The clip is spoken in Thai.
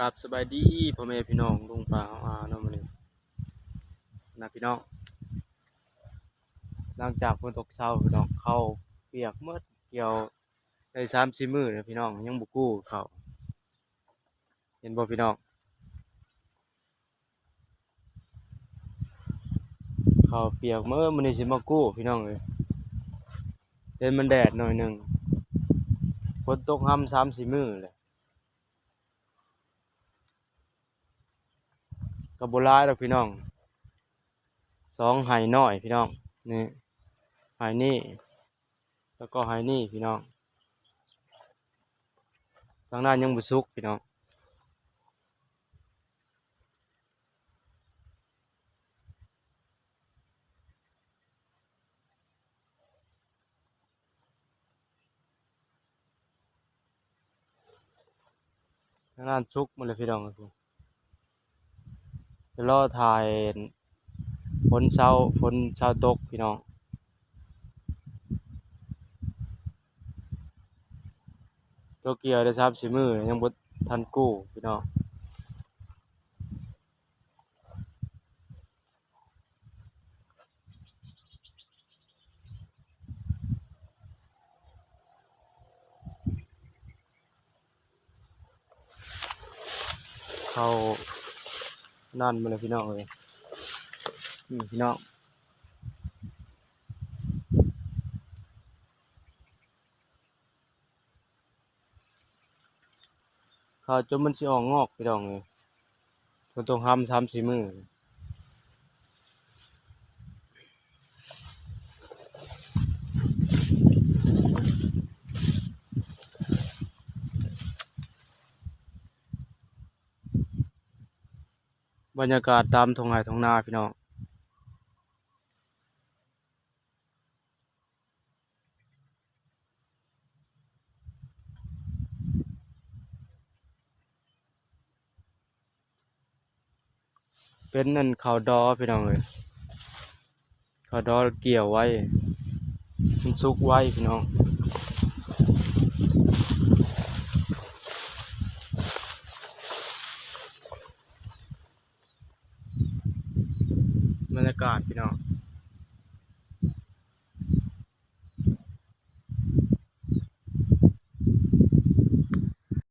กราบสบายดีพ่อแม่พี่น้องลุงป่าอาเนาะมื้อนี้นะพี่น้อง หลังจากฝนตกเช้าพี่น้องเข้าเปียกหมดเกี่ยวได้3-4มื้อแล้วพี่น้องยังบ่กู้เขาเห็นบ่พี่น้องเขาเปียกเมื่อมื้อนี้สิมากู้พี่น้องเอ้ยเห็นมันแดดหน่อยหนึ่งฝนตกห่ำ3-4มื้อเลย กับบหลายดอกพี่น้องสองไหน้อยพี่น้องนี่ไหนี่ แล้วก็ไหนี่พี่น้องทางหน้ายังบุสุกพี่น้องทางหน้าสุกหมดเลยพี่น้องครับ จะรอถ่ายฝนเช้าฝนเช้าตกพี่น้องตัวเกียวได้ซับสิมือยังบดทันกู้พี่น้องเขา นั่นมาเลยพี่น้องเลยนี่พี่น้องข้าวจนมันสิออกงอกพี่น้องเลยมันต้องห้ำซ้ำสีมือ บรรยากาศตามทงไห่ทงนาพี่น้องเป็นนั่นข้าวดอพี่น้องเลยข้าวดอเกี่ยวไว้มันสุกไว้พี่น้อง รรยากาศพี่น้อง